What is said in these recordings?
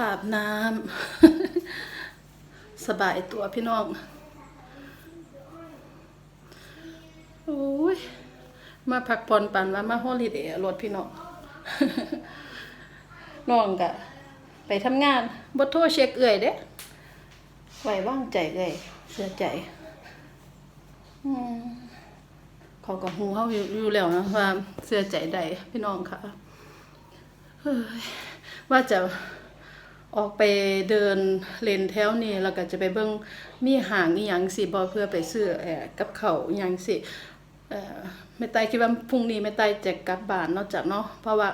อาบน้ำ สบายตัวพี่น้อง โอ้ย มาพักผ่อนปันว่ามาฮอลิเดย์รถพี่น้อง น้องกะ ไปทำงานบ่โทรเช็คเอื่อยเด้ไว้ว่างใจเอื่อยเสียใจเขาก็ฮู้เฮาอยู่แล้วนะว่าเสียใจใดพี่น้องค่ะเฮ้ยว่าจะ ออกไปเดินเลนแถวนี้แล้วก็จะไปเบิ่งมีห้างอีหยังสิบ่เพื่อไปซื้อเอ่อกับเขาอีหยังสิเอ่อแม่ไตคิดว่าพรุ่งนี้แม่ไตจะกลับบ้านนาะจ้ะเนาะเพราะว่า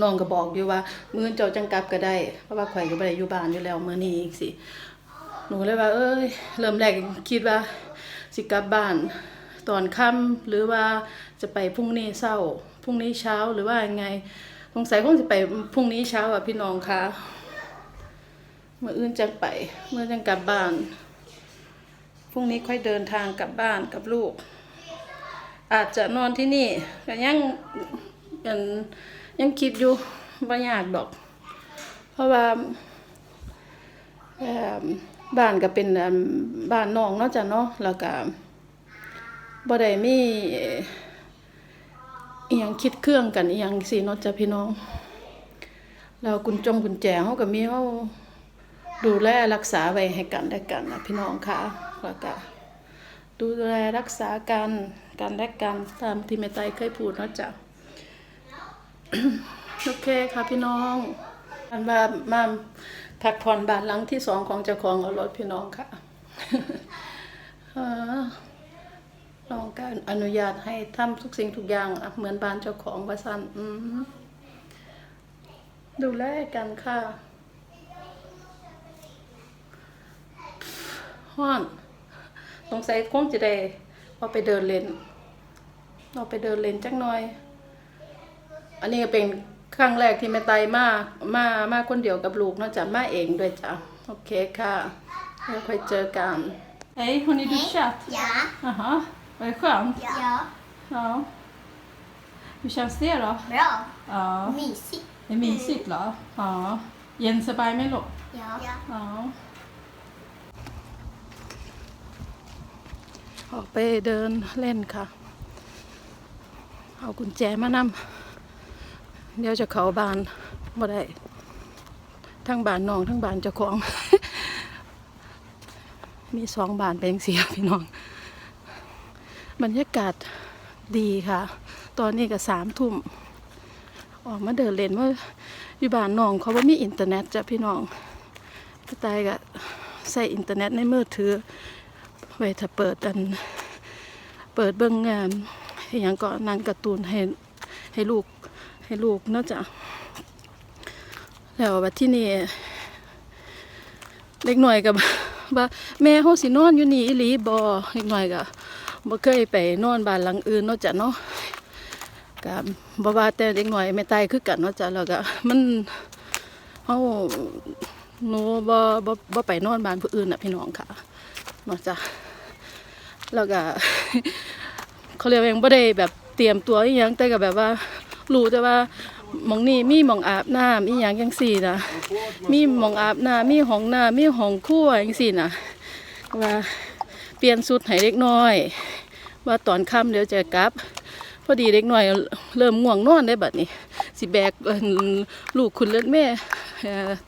น้องก็บอกอยู่ว่ามื้อเจ้าจังกลับก็ได้ เพราะว่าข่อยก็บ่ได้อยู่บ้านอยู่แล้วมื้อนี้อีกสิหนูเลยว่า เอ้ยเริ่มแรกคิดว่าสิกลับบ้านตอนค่ำหรือว่าจะไปพรุ่งนี้เช้าพรุ่งนี้เช้าหรือว่ายังไงสงสัยคงจะไปพรุ่งนี้เช้าอะพี่น้องคะ มื้ออื่นจังไป เมื่อจังกลับบ้าน พรุ่งนี้ค่อยเดินทางกลับบ้านกับลูก อาจจะนอนที่นี่ก็ยังยังยังคิดอยู่บ่อยากดอก เพราะว่าบ้านก็เป็นบ้านน้องเนาะจ้ะเนาะแล้วก็บ่ได้มีอียังคิดเครื่องกันอียังสิเนาะจ้ะพี่น้อง แล้วกุญจงกุญแจเฮาก็มีเฮา ดูแลรักษาไว้ให้กันและกันนะพี่น้องค่ะแล้วก็ดูแลรักษากันกันและกันตามที่แม่ไตเคยพูดเนาะจ้ะโอเคค่ะพี่น้องอันมามาพักผ่อนบ้านหลังที่สองของเจ้าของเอารถพี่น้องค่ะเอ่อน้องการอนุญาตให้ทำทุกสิ่งทุกอย่างเหมือนบ้านเจ้าของว่าสั้นดูแลกันค่ะ ห้อนสงสัยคงจะได้เอาไปเดินเล่นเอาไปเดินเล่นจักหน่อย อันนี้ก็เป็นครั้งแรกที่แม่ไตมามามาคนเดียวกับลูกเนอกจากมาเองด้วยจ้ะโอเคค่ะแล้วค่อยเจอกัน Hej, har ni duschat? Ja. Jaha, var det skönt? Ja. Ja. Hur känns det då? Bra. Ja. Mysigt. Det är mysigt då? Ja. Jens är med då? Ja. ja. ออกไปเดินเล่นค่ะ เอากุญแจมานำเดี๋ยวจะเข้าบ้านบ่ได้ทั้งบ้านน้องทั้งบ้านเจ้าของ มีสองบ้านเป็นเสียพี่น้อง บรรยากาศดีค่ะ ตอนนี้ก็สามทุ่มออกมาเดินเล่นว่าอยู่บ้านน้องเขาว่ามีอินเทอร์เน็ตจ้ะพี่น้องพี่ตายก็ใส่อินเทอร์เน็ตในมือถือ ไว้ถ้าเปิดอัน เปิดเบิ่งงานอย่างก็หนางการ์ตูนให้ให้ลูกให้ลูกเนาะจ้ะแล้วบัดที่นี่เล็กหน่อยกับว่าแม่เฮาสินอนอยู่นี่อีหลีบ่เล็กหน่อยก็บ่เคยไปนอนบ้านหลังอื่นเนาะจ้ะเนาะก็บ่ว่าแต่เด็กหน่อยแม่ตายคือกันเนาะจ้ะแล้วก็มันเฮาหนูบ่บ่บ่ไปนอนบ้านผู้อื่นน่ะพี่น้องค่ะเนาะจ้ะ แล้วก็เขาเรียกว่ายังบ่ได้แบบเตรียมตัวอีหยังแต่ก็แบบว่ารู้แต่ว่าหมองนี่มีหมองอาบน้ำอีหยังจังซี่นะมีหมองอาบน้ำมีห้องน้ำมีห้องครัวจังซี่นะว่าเปลี่ยนชุดให้เด็กน้อย ว่าตอนค่ำเดี๋ยวจะกลับ พอดีเด็กน้อยเริ่มง่วงนอนได้บัดนี้ สิแบกลูกคุณเลือดแม่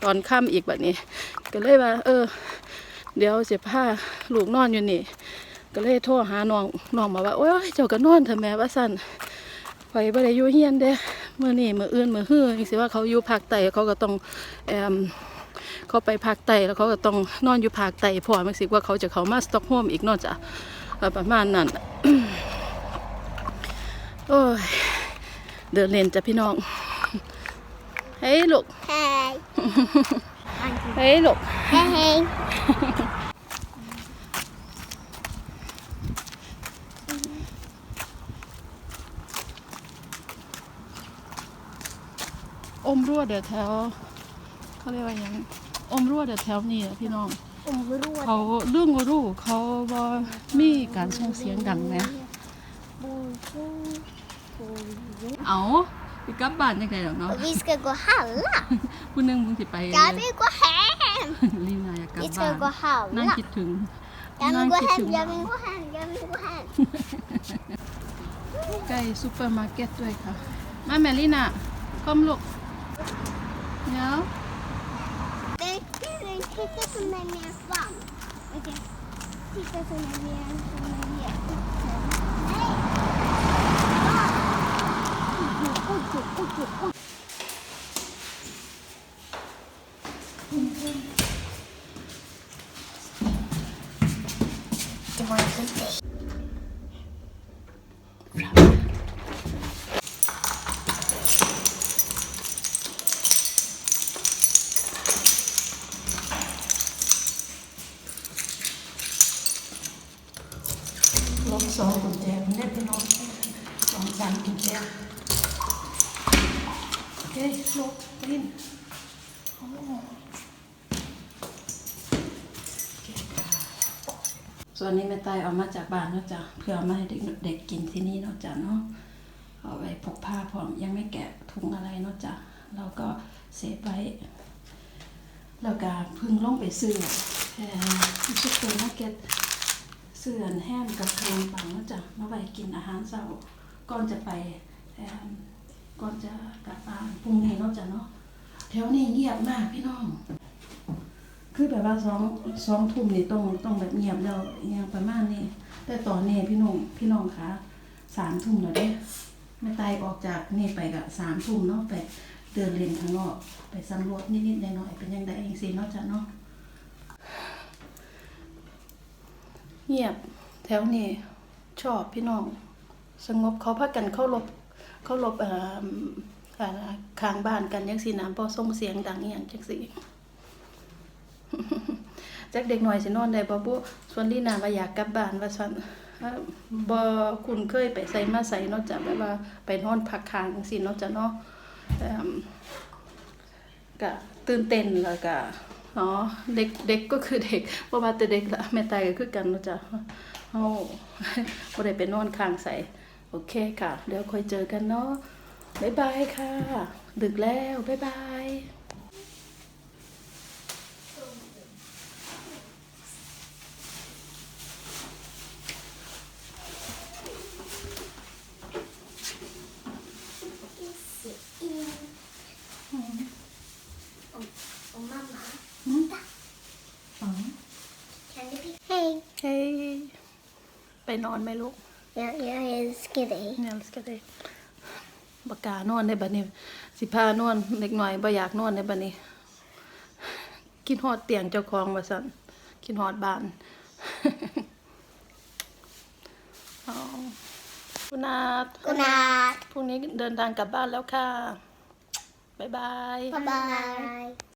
ตอนค่ำอีกบัดนี้ ก็เลยว่า เออ เดี๋ยวจะพาลูกนอนอยู่นี่ ก็เลยโทรหาน้องน้องมาว่าโอ้ยเจ้าก็นอนเถอะแม่ว่าสั่นไปบ่ได้อยู่เฮียนเด้มื้อนี้มื้ออื่นมื้อฮื้อจังซี่ว่าเขาอยู่ภาคใต้เขาก็ต้องแอมเขาไปภาคใต้แล้วเขาก็ต้องนอนอยู่ภาคใต้พร้อมจังซี่ว่าเขาจะเข้ามาสต็อกโฮล์มอีกเนาะจ้ะเอ่อประมาณนั้นโอ้ยเดินเล่นจ้ะพี่น้องเฮ้ยลูก Hej. เฮ้ยลูก Hej, hej. อมรั่วเดี๋ยวแถวเขาเรียกว่าหยังอมรั่วเดี๋ยวแถวนี้อะพี่น้อง Område. เขาเรื่องว่ารู้เขาบ่มีการส่งเสียงดังไหม Bonjour. Bonjour. เอาไปกลับบ้านจังได๋ดอกเนาะ Och vi ska gå och handla. ผู้หนึงมึงสิไป Jag vill gå hem. ลีนาอยากกลับ Vi บ้า ska น gå och นั่ง handla. คิดถึง Jag นั่ง vill gå คิดถึ hem, ง jag vill gå hem, jag vill gå hem. ใกล้ซูเปอร์มาร์เก็ตด้วยค่ะ มาแมลี่น่ะก้มลูก No? Take this from my Okay. Take this from my โอเคลกลิ้นส่วนนี้แม่ตายเอามาจากบ้านเนาะจ๊ะเพื่ออามาให้เด็กเด็กกินที่นี่เนาะจ๊ะเนาะเอาไว้พกผ้าพร้อมยังไม่แกะถุงอะไรเนาะจ๊ะเราก็เซฟไว้แล้วก็พึ่งลงไปซื้อเอ่อที่ซุปเปอร์มาร์เก็ตเสื่อนแห้มกับขนมปังเนาะจ้ะมาไว้กินอาหารเช้าก่อนจะไป ก่อนจะกลับบ้านพรุ่งนี้เนาะจ้ะเนาะแถวนี้เงียบมากพี่น้อง คือแบบว่าสองสองทุ่มนี่ต้องต้องแบบเงียบแล้วอหยังประมาณนี้ แต่ตอนนี้พี่น้องพี่น้องคะสามทุ่มแล้วเด้แม่ตายออกจากนี่ไปกับสามทุ่มเนาะไปเดินเล่นข้างนอก ไปสำรวจนิดๆหน่อยๆเป็นยังไงเองสิเนาะจ้ะเนาะเงียบแถวนี้ชอบพี่น้อง สงบเขาพักกันเข้ารบ เขารบเอ่อเอ่อข้างบ้านกันยังสีน้ำพอส่งเสียงดังอย่างจังสีจักเด็กหน่อยสินอนได้บ่บุส่วนลีนาว่าอยากกลับบ้านว่าซั่นเอ่อบ่คุ้นเคยไปใส่มาใส่นาะจ้ะแบบว่าไปนอนพักค้างจังซี่เนาะจ้ะเนาะก็ตื่นเต้นแล้วก็อ๋อเด็กเด็กก็คือเด็กเพราะว่าแต่เด็กละแม่ตายก็คือกันเนาะจ้ะเฮาบ่ได้ไปนอนข้างใส่ อเคค่ะ เดี๋ยวค่อยเจอกันเนาะบ๊ายบายค่ะ ดึกแล้วบ๊ายบาย Och mamma. อืมอ๋อ Kan du picka? Hej. เฮ้ยไปนอนไหมลูก Jag, jag älskar dig. เนี่ยสกเดบกล้านอนในบัดนี้ สิพานอนเล็กหน่อยบ่อยากนอนในบัดนี้กินฮอดเตียงเจ้าของว่าซั่นกินฮอดบ้านอ๋อคุณนาถ Godnatt. พรุ่งนี้เดินทางกลับบ้านแล้วค่ะ บ๊ายบาย Bye bye.